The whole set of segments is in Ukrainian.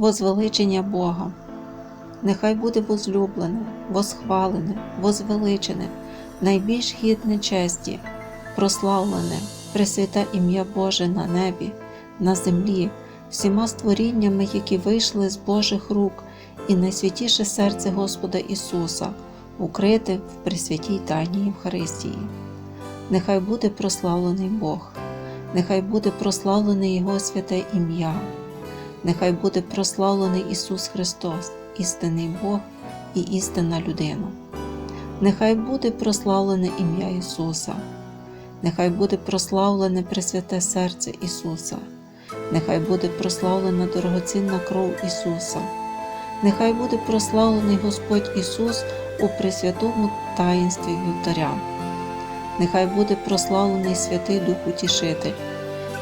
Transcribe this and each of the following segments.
возвеличення Бога. Нехай буде возлюблене, восхвалене, возвеличене, найбільш гідне честі, прославлене, пресвяте ім'я Боже на небі, на землі, всіма створіннями, які вийшли з Божих рук, і найсвятіше серце Господа Ісуса, укрите в пресвятій тайні Євхаристії. Нехай буде прославлений Бог, нехай буде прославлене Його святе ім'я, нехай буде прославлений Ісус Христос, істинний Бог і істинна людина. Нехай буде прославлене ім'я Ісуса, нехай буде прославлене Пресвяте серце Ісуса, нехай буде прославлена дорогоцінна кров Ісуса, нехай буде прославлений Господь Ісус у пресвятому таїнстві вівтаря. Нехай буде прославлений Святий Дух Утішитель,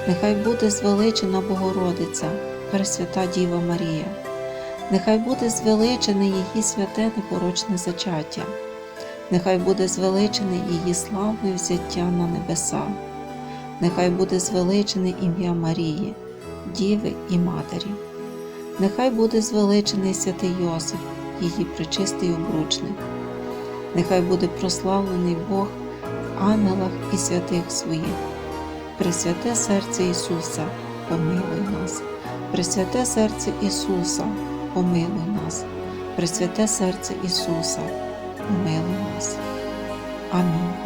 нехай буде звеличена Богородиця, Пресвята Діва Марія, нехай буде звеличене її святе непорочне зачаття, нехай буде звеличене її славне взяття на небеса, нехай буде звеличене ім'я Марії, Діви і Матері, нехай буде звеличений святий Йосиф, її пречистий обручник, нехай буде прославлений Бог в ангелах і святих своїх. Пресвяте серце Ісуса, помилуй нас. Пресвяте серце Ісуса, помилуй нас. Пресвяте серце Ісуса, помилуй нас. Амінь.